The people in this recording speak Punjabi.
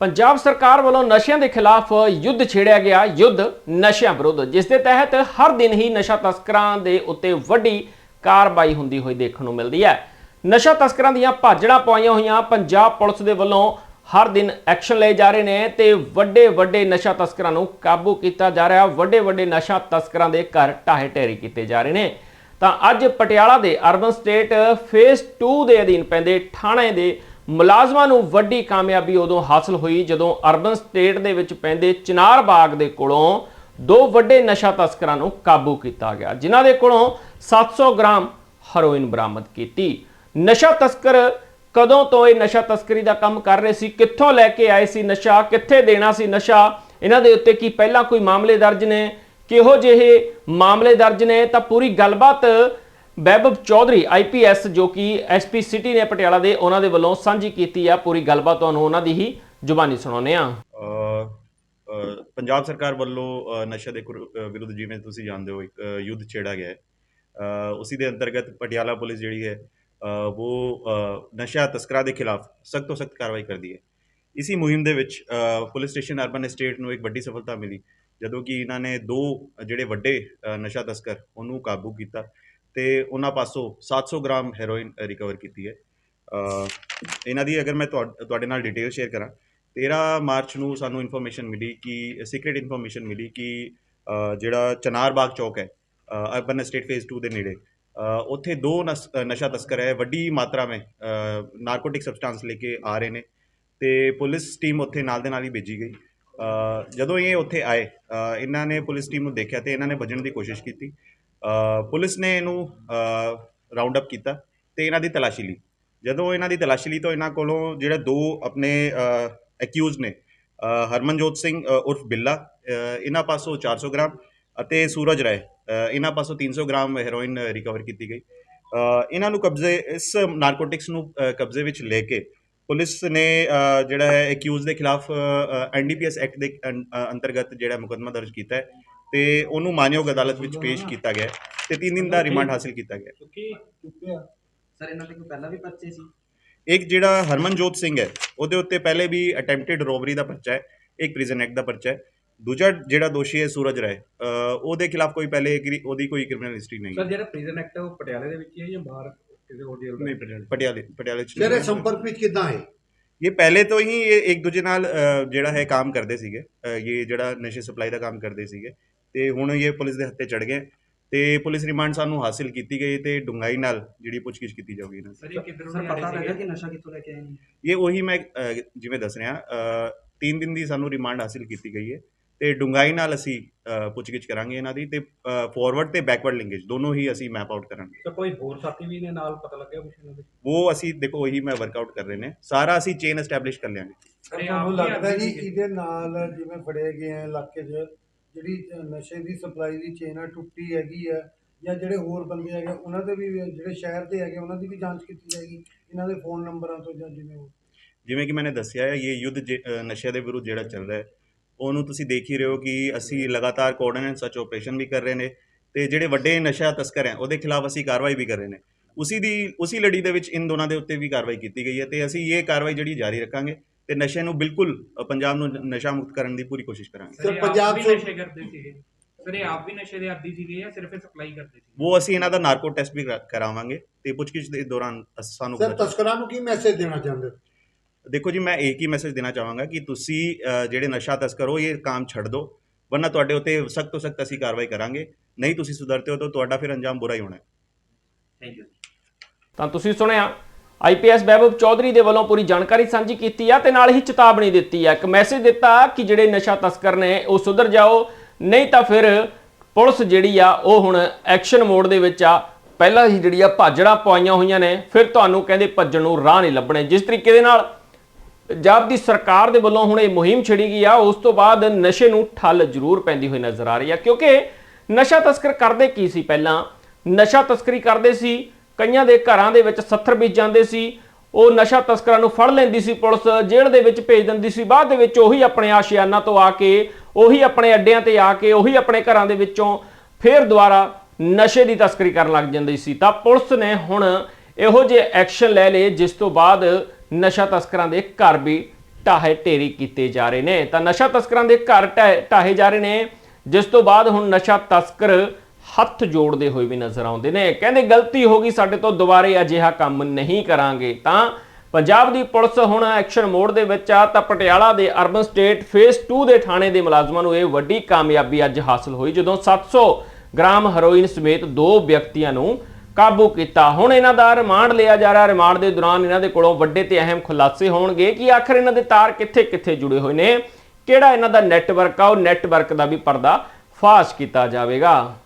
ਪੰਜਾਬ ਸਰਕਾਰ ਵੱਲੋਂ ਨਸ਼ਿਆਂ ਦੇ ਖਿਲਾਫ ਯੁੱਧ ਛੇੜਿਆ ਗਿਆ, ਯੁੱਧ ਨਸ਼ਿਆਂ ਵਿਰੁੱਧ, ਜਿਸ ਦੇ ਤਹਿਤ ਹਰ ਦਿਨ ਹੀ ਨਸ਼ਾ ਤਸਕਰਾਂ ਦੇ ਉੱਤੇ ਵੱਡੀ ਕਾਰਵਾਈ ਹੁੰਦੀ ਹੋਈ ਦੇਖਣ ਨੂੰ ਮਿਲਦੀ ਹੈ। ਨਸ਼ਾ ਤਸਕਰਾਂ ਦੀਆਂ ਭਾਜੜਾਂ ਪਾਈਆਂ ਹੋਈਆਂ ਪੰਜਾਬ ਪੁਲਿਸ ਦੇ ਵੱਲੋਂ ਹਰ ਦਿਨ ਐਕਸ਼ਨ ਲਏ ਜਾ ਰਹੇ ਨੇ ਤੇ ਵੱਡੇ ਵੱਡੇ ਨਸ਼ਾ ਤਸਕਰਾਂ ਨੂੰ ਕਾਬੂ ਕੀਤਾ ਜਾ ਰਿਹਾ। ਵੱਡੇ ਵੱਡੇ ਨਸ਼ਾ ਤਸਕਰਾਂ ਦੇ ਘਰ ਢਾਹੇ ਢੇਰੀ ਕੀਤੇ ਜਾ ਰਹੇ ਨੇ। ਤਾਂ ਅੱਜ ਪਟਿਆਲਾ ਦੇ ਅਰਬਨ ਸਟੇਟ ਫੇਸ 2 ਦੇ ਅਧੀਨ ਪੈਂਦੇ ਥਾਣੇ ਦੇ ਮੁਲਾਜ਼ਮਾਂ ਨੂੰ ਵੱਡੀ ਕਾਮਯਾਬੀ ਉਦੋਂ ਹਾਸਲ ਹੋਈ ਜਦੋਂ ਅਰਬਨ ਸਟੇਟ ਦੇ ਵਿੱਚ ਪੈਂਦੇ ਚਨਾਰ ਬਾਗ ਦੇ ਕੋਲੋਂ ਦੋ ਵੱਡੇ ਨਸ਼ਾ ਤਸਕਰਾਂ ਨੂੰ ਕਾਬੂ ਕੀਤਾ ਗਿਆ, ਜਿਨ੍ਹਾਂ ਦੇ ਕੋਲੋਂ 700 ਗ੍ਰਾਮ ਹੈਰੋਇਨ ਬਰਾਮਦ ਕੀਤੀ। ਨਸ਼ਾ ਤਸਕਰ ਕਦੋਂ ਤੋਂ ਇਹ ਨਸ਼ਾ ਤਸਕਰੀ ਦਾ ਕੰਮ ਕਰ ਰਹੇ ਸੀ? ਕਿੱਥੋਂ ਲੈ ਕੇ ਆਏ ਸੀ ਨਸ਼ਾ? ਕਿੱਥੇ ਦੇਣਾ ਸੀ ਨਸ਼ਾ? ਇਹਨਾਂ ਦੇ ਉੱਤੇ ਕੀ ਪਹਿਲਾਂ ਕੋਈ ਮਾਮਲੇ ਦਰਜ ਨੇ? ਕਿਹੋ ਜਿਹੇ ਮਾਮਲੇ ਦਰਜ ਨੇ? ਤਾਂ ਪੂਰੀ ਗੱਲਬਾਤ ਵੈਭਵ ਚੌਧਰੀ ਆਈਪੀਐਸ ਜੋ ਕਿ ਐਸਪੀ ਸਿਟੀ ਨੇ ਪਟਿਆਲਾ ਦੇ ਉਹਨਾਂ ਦੇ ਵੱਲੋਂ ਸਾਂਝੀ ਕੀਤੀ ਆ ਪੂਰੀ ਗੱਲਬਾਤ ਤੁਹਾਨੂੰ ਉਹਨਾਂ ਦੀ ਹੀ ਜ਼ੁਬਾਨੀ ਸੁਣਾਉਂਦੇ ਆ ਪੰਜਾਬ ਸਰਕਾਰ ਵੱਲੋਂ ਅ, ਨਸ਼ਾ ਦੇ ਵਿਰੁੱਧ ਜਿਵੇਂ ਤੁਸੀਂ ਜਾਣਦੇ ਹੋ ਇੱਕ ਯੁੱਧ ਛੇੜਾ ਗਿਆ ਹੈ। ਅ, ਦੇ ਅੰਤਰਗਤ ਪਟਿਆਲਾ ਪੁਲਿਸ ਜਿਹੜੀ ਹੈ ਉਹ ਨਸ਼ਾ ਤਸਕਰਾਂ ਦੇ ਖਿਲਾਫ ਸਖਤ ਤੋਂ ਸਖਤ ਕਾਰਵਾਈ ਕਰਦੀ ਹੈ। ਇਸੀ ਮੁਹਿੰਮ ਦੇ ਵਿੱਚ ਪੁਲਿਸ ਸਟੇਸ਼ਨ ਅਰਬਨ ਐਸਟੇਟ ਨੂੰ ਇੱਕ ਵੱਡੀ ਸਫਲਤਾ ਮਿਲੀ ਜਦੋਂ ਕਿ ਇਹਨਾਂ ਨੇ ਦੋ ਜਿਹੜੇ ਵੱਡੇ ਨਸ਼ਾ ਤਸਕਰ ਉਹਨੂੰ ਕਾਬੂ ਕੀਤਾ। ਤੇ ਉਹਨਾਂ ਪਾਸੋਂ 700 ਗ੍ਰਾਮ ਹੈਰੋਇਨ ਰਿਕਵਰ ਕੀਤੀ ਹੈ। ਇਹਨਾਂ ਦੀ ਅਗਰ ਮੈਂ ਤੁਹਾਡੇ ਨਾਲ ਡਿਟੇਲ ਸ਼ੇਅਰ ਕਰਾਂ 13 ਮਾਰਚ ਨੂੰ ਸਾਨੂੰ ਇਨਫੋਰਮੇਸ਼ਨ ਮਿਲੀ ਕਿ ਸੀਕ੍ਰੀਟ ਇਨਫੋਰਮੇਸ਼ਨ ਮਿਲੀ ਕਿ ਜਿਹੜਾ ਚਨਾਰ ਬਾਗ ਚੌਕ ਹੈ ਅਰਬਨ ਸਟੇਟ ਫੇਜ਼ 2 ਦੇ ਨੇੜੇ ਉੱਥੇ ਦੋ ਨਸ- ਨਸ਼ਾ ਤਸਕਰ ਹੈ, ਵੱਡੀ ਮਾਤਰਾ ਵਿੱਚ ਨਾਰਕੋਟਿਕ ਸਬਸਟੈਂਸ ਲੈ ਕੇ ਆ ਰਹੇ ਨੇ ਤੇ ਪੁਲਿਸ ਟੀਮ ਉੱਥੇ ਨਾਲ ਦੇ ਨਾਲ ਹੀ ਭੇਜੀ ਗਈ। ਜਦੋਂ ਇਹ ਉੱਥੇ ਆਏ ਇਹਨਾਂ ਨੇ ਪੁਲਿਸ ਟੀਮ ਨੂੰ ਦੇਖਿਆ ਤੇ ਇਹਨਾਂ ਨੇ ਭੱਜਣ ਦੀ ਕੋਸ਼ਿਸ਼ ਕੀਤੀ। ਪੁਲਿਸ ਨੇ ਇਹਨੂੰ ਰਾਉਂਡ ਅਪ ਕੀਤਾ ਤੇ ਇਹਨਾਂ ਦੀ ਤਲਾਸ਼ੀ ਲਈ। ਜਦੋਂ ਇਹਨਾਂ ਦੀ ਤਲਾਸ਼ੀ ਲਈ ਤਾਂ ਇਹਨਾਂ ਕੋਲੋਂ ਜਿਹੜੇ ਦੋ ਆਪਣੇ ਅਕਿਊਜ਼ ਨੇ ਹਰਮਨਜੋਤ ਸਿੰਘ ਉਰਫ ਬਿੱਲਾ ਇਹਨਾਂ ਪਾਸੋਂ 400 ਗ੍ਰਾਮ ਅਤੇ ਸੂਰਜ ਰਾਏ ਇਹਨਾਂ ਪਾਸੋਂ 300 ਗ੍ਰਾਮ ਹੈਰੋਇਨ ਰਿਕਵਰ ਕੀਤੀ ਗਈ। ਇਹਨਾਂ ਨੂੰ ਕਬਜ਼ੇ, ਇਸ ਨਾਰਕੋਟਿਕਸ ਨੂੰ ਕਬਜ਼ੇ ਵਿੱਚ ਲੈ ਕੇ ਪੁਲਿਸ ਨੇ ਜਿਹੜਾ ਹੈ ਅਕਿਊਜ਼ ਦੇ ਖਿਲਾਫ ਐਨਡੀਪੀਐਸ ਐਕਟ ਦੇ ਅੰ- ਅੰਤਰਗਤ ਜਿਹੜਾ ਮੁਕੱਦਮਾ ਦਰਜ ਕੀਤਾ ਹੈ ਤੇ ਉਹਨੂੰ ਮਾਨਯੋਗ ਅਦਾਲਤ ਵਿੱਚ ਪੇਸ਼ ਕੀਤਾ ਗਿਆ ਤੇ 3 ਦਿਨ ਦਾ ਰਿਮਾਂਡ ਹਾਸਿਲ ਕੀਤਾ ਗਿਆ। ਹੈ। ਸਰ ਇਹਨਾਂ ਦੇ ਕੋਈ ਪਹਿਲਾਂ ਵੀ ਪਰਚੇ ਸੀ? ਇੱਕ ਜਿਹੜਾ ਹਰਮਨਜੋਤ ਸਿੰਘ ਹੈ ਉਹਦੇ ਉੱਤੇ ਪਹਿਲੇ ਵੀ ਅਟੈਂਪਟਡ ਰੋਬਰੀ ਦਾ ਪਰਚਾ ਹੈ ਇੱਕ ਪ੍ਰਿਜ਼ਨ ਐਕਟ ਦਾ ਪਰਚਾ ਹੈ। ਦੂਜਾ ਜਿਹੜਾ ਦੋਸ਼ੀ ਹੈ ਸੂਰਜ ਰਾਏ ਅ, ਉਹਦੇ ਖਿਲਾਫ ਕੋਈ ਪਹਿਲੇ ਕ੍ਰਿ- ਉਹਦੀ ਕੋਈ ਕ੍ਰਿਮੀਨਲ ਹਿਸਟਰੀ ਨਹੀਂ ਸਰ ਹੈ ਜਿਹੜਾ ਪ੍ਰਿਜ਼ਨ ਐਕਟ ਹੈ ਉਹ ਪਟਿਆਲੇ ਦੇ ਵਿੱਚ ਹੀ ਹੈ ਜਾਂ ਬਾਹਰ ਕਿਸੇ ਹੋਰ ਜੇਲ੍ਹ ਨਹੀਂ ਪਟਿਆਲੇ। ਪਟਿਆਲੇ ਪਟਿਆਲੇ ਚ ਤੇਰੇ ਨਹੀਂ। ਸੰਪਰਕ ਵਿੱਚ ਕਿੱਦਾਂ ਹੈ? ਇਹ ਪਹਿਲੇ ਤੋਂ ਹੀ ਇਹ ਇੱਕ ਦੂਜੇ ਨਾਲ ਅ, ਜਿਹੜਾ ਹੈ ਕੰਮ ਕਰਦੇ ਸੀਗੇ। ਅ, ਇਹ ਜਿਹੜਾ ਨਸ਼ੇ ਸਪਲਾਈ ਦਾ ਕੰਮ ਕਰਦੇ ਸੀਗੇ। ਤੇ ਹੁਣ ਇਹ ਪੁਲਿਸ ਦੇ ਹੱਥੇ ਚੜ ਗਏ ਤੇ ਪੁਲਿਸ ਰਿਮਾਂਡ ਸਾਨੂੰ ਹਾਸਿਲ ਕੀਤੀ ਗਈ ਤੇ ਡੁੰਗਾਈ ਨਾਲ ਜਿਹੜੀ ਪੁੱਛਗਿੱਛ ਕੀਤੀ ਜਾਊਗੀ ਇਹਨਾਂ ਦੀ। ਸਰ ਇਹ ਕਿੱਧਰੋਂ ਸਰ ਦੇ ਪਤਾ ਲੱਗਾ ਕਿ ਨਸ਼ਾ ਕਿੱਥੋਂ ਲੈ ਕੇ ਆਏ ਨੇ? ਇਹ ਉਹੀ ਮੈਂ ਜਿਵੇਂ ਦੱਸ ਰਿਹਾ ਅ, ਤਿੰਨ ਦਿਨ ਦੀ ਸਾਨੂੰ ਰਿਮਾਂਡ ਹਾਸਿਲ ਕੀਤੀ ਗਈ ਹੈ ਤੇ ਡੁੰਗਾਈ ਨਾਲ ਅਸੀਂ ਅ, ਪੁੱਛਗਿੱਛ ਕਰਾਂਗੇ ਇਹਨਾਂ ਦੀ ਤੇ ਫਾਰਵਰਡ ਤੇ ਬੈਕਵਰਡ ਲਿੰਕੇਜ ਦੋਨੋਂ ਹੀ ਅਸੀਂ ਮੈਪ ਆਊਟ ਕਰਾਂਗੇ। ਤਾਂ ਕੋਈ ਹੋਰ ਸਾਥੀ ਵੀ ਨੇ ਨਾਲ ਪਤਾ ਲੱਗਿਆ ਕੁਛ ਇਹਨਾਂ ਦੇ? ਉਹ ਅਸੀਂ ਦੇਖੋ ਉਹੀ ਮੈਂ ਵਰਕਆਊਟ ਕਰ ਰਹੇ ਨੇ। ਸਾਰਾ ਅਸੀਂ ਚੇਨ ਐਸਟੈਬਲਿਸ਼ ਕਰ ਲਿਆਂਗੇ। ਸਰ ਇਹ ਤੁਹਾਨੂੰ ਲੱਗਦਾ ਜੀ। ਇਹਦੇ ਨਾਲ ਜਿਵੇਂ ਫੜੇ ਗਏ ਆ ਇਲਾਕੇ 'ਚ ਜਿਹੜੀ ਨਸ਼ੇ ਦੀ ਸਪਲਾਈ ਦੀ ਚੇਨ ਆ ਟੁੱਟੀ ਹੈਗੀ ਆ ਜਾਂ ਜਿਹੜੇ ਹੋਰ ਬੰਦੇ ਹੈਗੇ ਉਹਨਾਂ ਦੇ ਵੀ ਜਿਹੜੇ ਸ਼ਹਿਰ ਦੇ ਹੈਗੇ ਉਹਨਾਂ ਦੀ ਵੀ ਜਾਂਚ ਕੀਤੀ ਜਾਏਗੀ ਇਹਨਾਂ ਦੇ ਫੋਨ ਨੰਬਰਾਂ ਤੋਂ ਜਾਂ ਜਿਵੇਂ ਉਹ। ਜਿਵੇਂ ਕਿ ਮੈਨੇ ਦੱਸਿਆ ਹੈ ਇਹ ਯੁੱਧ ਜੇ- ਅ, ਨਸ਼ੇ ਦੇ ਵਿਰੁੱਧ ਜਿਹੜਾ ਚੱਲ ਰਿਹਾ ਹੈ ਉਹਨੂੰ ਤੁਸੀਂ ਦੇਖ ਹੀ ਰਹੇ ਹੋ ਕਿ ਅਸੀਂ ਲਗਾਤਾਰ ਕੋਆਰਡੀਨੇਟ ਸਰਚ ਆਪਰੇਸ਼ਨ ਵੀ ਕਰ ਰਹੇ ਨੇ ਤੇ ਜਿਹੜੇ ਵੱਡੇ ਨਸ਼ਾ ਤਸਕਰ ਹੈ ਉਹਦੇ ਖਿਲਾਫ ਅਸੀਂ ਕਾਰਵਾਈ ਵੀ ਕਰ ਰਹੇ ਨੇ। ਉਸੀ ਦੀ ਉਸੀ ਲੜੀ ਦੇ ਵਿੱਚ ਇਨ ਦੋਨਾਂ ਦੇ ਉੱਤੇ ਵੀ ਕਾਰਵਾਈ ਕੀਤੀ ਗਈ ਹੈ ਤੇ ਅਸੀਂ ਇਹ ਕਾਰਵਾਈ ਜਿਹੜੀ ਜਾਰੀ ਰੱਖਾਂਗੇ ਤੇ ਨਸ਼ੇ ਨੂੰ ਬਿਲਕੁਲ ਪੰਜਾਬ ਨੂੰ ਨਸ਼ਾ ਮੁਕਤ ਕਰਨ ਦੀ ਪੂਰੀ ਕੋਸ਼ਿਸ਼ ਕਰਾਂਗੇ। ਸਰ ਪੰਜਾਬ ਚ- ਨਸ਼ੇ ਕਰਦੇ ਸੀਗੇ ਸਰ ਇਹ ਆਪ ਵੀ ਨਸ਼ੇ ਦੇ ਆਦੀ ਸੀਗੇ ਜਾਂ ਸਿਰਫ ਸਪਲਾਈ ਕਰਦੇ ਸੀ? ਉਹ ਅਸੀਂ ਇਹਨਾਂ ਦਾ ਨਾਰਕੋ ਟੈਸਟ ਵੀ ਕਰਾ- ਕਰਾਵਾਂਗੇ ਤੇ ਪੁੱਛਗਿੱਛ ਦੇ ਦੌਰਾਨ ਅਸ- ਸਾਨੂੰ ਸਰ ਤਸਕਰਾਂ ਨੂੰ ਕੀ ਮੈਸੇਜ ਦੇਣਾ ਚਾਹੁੰਦੇ? ਹੋ ਦੇਖੋ ਜੀ ਮੈਂ ਇੱਕ ਹੀ ਮੈਸੇਜ ਦੇਣਾ ਚਾਹਾਂਗਾ ਕਿ ਤੁਸੀਂ ਜਿਹੜੇ ਨਸ਼ਾ ਤਸਕਰ ਹੋ ਇਹ ਕੰਮ ਛੱਡ ਦਿਓ ਵਰਨਾ ਤੁਹਾਡੇ ਉੱਤੇ ਸਖਤ ਤੋਂ ਸਖਤ ਅਸੀਂ ਕਾਰਵਾਈ ਕਰਾਂਗੇ। ਨਹੀਂ ਤੁਸੀਂ ਸੁਧਰਤੇ ਹੋ ਤਾਂ ਤੁਹਾਡਾ ਫਿਰ ਅੰਜਾਮ ਬੁਰਾ ਹੀ ਹੋਣਾ ਹੈ। ਥੈਂਕ ਯੂ ਤਾਂ ਤੁਸੀਂ ਸੁਣਿਆ। ਆਈਪੀਐਸ ਵੈਭਵ ਚੌਧਰੀ ਦੇ ਵੱਲੋਂ ਪੂਰੀ ਜਾਣਕਾਰੀ ਸਾਂਝੀ ਕੀਤੀ ਆ ਤੇ ਨਾਲ ਹੀ ਚੇਤਾਵਨੀ ਦਿੱਤੀ ਆ। ਇੱਕ ਮੈਸੇਜ ਦਿੱਤਾ ਕਿ ਜਿਹੜੇ ਨਸ਼ਾ ਤਸਕਰ ਨੇ, ਉਹ ਸੁਧਰ ਜਾਓ, ਨਹੀਂ ਤਾਂ ਫਿਰ ਪੁਲਿਸ ਜਿਹੜੀ ਆ, ਉਹ ਹੁਣ ਐਕਸ਼ਨ ਮੋਡ ਦੇ ਵਿੱਚ ਆ। ਪਹਿਲਾਂ ਹੀ ਜਿਹੜੀ ਆ, ਭਾਜੜਾਂ ਪਵਾਈਆਂ ਹੋਈਆਂ ਨੇ, ਫਿਰ ਤੁਹਾਨੂੰ ਕਹਿੰਦੇ ਭੱਜਣ ਨੂੰ ਰਾਹ ਨਹੀਂ ਲੱਭਣੇ। ਜਿਸ ਤਰੀਕੇ ਦੇ ਨਾਲ ਪੰਜਾਬ ਦੀ ਸਰਕਾਰ ਦੇ ਵੱਲੋਂ ਹੁਣ ਇਹ ਮੁਹਿੰਮ ਛਿੜੀ ਗਈ ਆ, ਉਸ ਤੋਂ ਬਾਅਦ ਨਸ਼ੇ ਨੂੰ ਠੱਲ ਜ਼ਰੂਰ ਪੈਂਦੀ ਹੋਈ ਨਜ਼ਰ ਆ ਰਹੀ ਆ। ਕਿਉਂਕਿ ਨਸ਼ਾ ਤਸਕਰ ਕਰਦੇ ਕੀ ਸੀ ਪਹਿਲਾਂ? ਨਸ਼ਾ ਤਸਕਰੀ ਕਰਦੇ ਸੀ ਕਈਆਂ ਦੇ ਘਰਾਂ ਦੇ ਵਿੱਚ 70 ਬੀਜ ਜਾਂਦੇ ਸੀ, ਉਹ ਨਸ਼ਾ ਤਸਕਰਾਂ ਨੂੰ ਫੜ ਲੈਂਦੀ ਸੀ ਪੁਲਿਸ, ਜੇਲ੍ਹ ਦੇ ਵਿੱਚ ਭੇਜ ਦਿੰਦੀ ਸੀ। ਬਾਅਦ ਦੇ ਵਿੱਚ ਉਹੀ ਆਪਣੇ ਆਸ਼ਿਆਨਾ ਤੋਂ ਆ ਕੇ, ਉਹੀ ਆਪਣੇ ਅੱਡਿਆਂ ਤੇ ਆ ਕੇ, ਉਹੀ ਆਪਣੇ ਘਰਾਂ ਦੇ ਵਿੱਚੋਂ ਫੇਰ ਦੁਬਾਰਾ ਨਸ਼ੇ ਦੀ ਤਸਕਰੀ ਕਰਨ ਲੱਗ ਜਾਂਦੀ ਸੀ। ਤਾਂ ਪੁਲਿਸ ਨੇ ਹੁਣ ਇਹੋ ਜਿਹੇ ਐਕਸ਼ਨ ਲੈ ਲਏ, ਜਿਸ ਤੋਂ ਬਾਅਦ ਨਸ਼ਾ ਤਸਕਰਾਂ ਦੇ ਘਰ ਵੀ ਢਾਹੇ ਢੇਰੀ ਕੀਤੇ ਜਾ ਰਹੇ ਨੇ। ਤਾਂ ਨਸ਼ਾ ਤਸਕਰਾਂ ਦੇ ਘਰ ਢਾਹੇ ਢਾਹੇ ਜਾ ਰਹੇ ਨੇ, ਜਿਸ ਤੋਂ ਬਾਅਦ ਹੁਣ ਨਸ਼ਾ ਤਸਕਰ ਹੱਥ ਜੋੜਦੇ ਹੋਏ ਵੀ ਨਜ਼ਰ ਆਉਂਦੇ ਨੇ। ਕਹਿੰਦੇ, ਗਲਤੀ ਹੋ ਗਈ, ਸਾਡੇ ਤੋਂ ਦੁਬਾਰੇ ਅਜਿਹਾ ਕੰਮ ਨਹੀਂ ਕਰਾਂਗੇ। ਤਾਂ ਪੰਜਾਬ ਦੀ ਪੁਲਿਸ ਹੁਣ ਐਕਸ਼ਨ ਮੋਡ ਦੇ ਵਿੱਚ ਆ। ਤਾਂ ਪਟਿਆਲਾ ਦੇ ਅਰਬਨ ਸਟੇਟ ਫੇਸ 2 ਦੇ ਥਾਣੇ ਦੇ ਮੁਲਾਜ਼ਮਾਂ ਨੂੰ ਇਹ ਵੱਡੀ ਕਾਮਯਾਬੀ ਅੱਜ ਹਾਸਲ ਹੋਈ, ਜਦੋਂ 700 ਗ੍ਰਾਮ ਹੈਰੋਇਨ ਸਮੇਤ ਦੋ ਵਿਅਕਤੀਆਂ ਨੂੰ ਕਾਬੂ ਕੀਤਾ। ਹੁਣ ਇਹਨਾਂ ਦਾ ਰਿਮਾਂਡ ਲਿਆ ਜਾ ਰਿਹਾ। ਰਿਮਾਂਡ ਦੇ ਦੌਰਾਨ ਇਹਨਾਂ ਦੇ ਕੋਲੋਂ ਵੱਡੇ ਤੇ ਅਹਿਮ ਖੁਲਾਸੇ ਹੋਣਗੇ ਕਿ ਆਖਰ ਇਹਨਾਂ ਦੇ ਤਾਰ ਕਿੱਥੇ-ਕਿੱਥੇ ਜੁੜੇ ਹੋਏ ਨੇ, ਕਿਹੜਾ ਇਹਨਾਂ ਦਾ ਨੈਟਵਰਕ ਆ, ਉਹ ਨੈਟਵਰਕ ਦਾ ਵੀ ਪਰਦਾ ਫਾਸ਼ ਕੀਤਾ ਜਾਵੇਗਾ।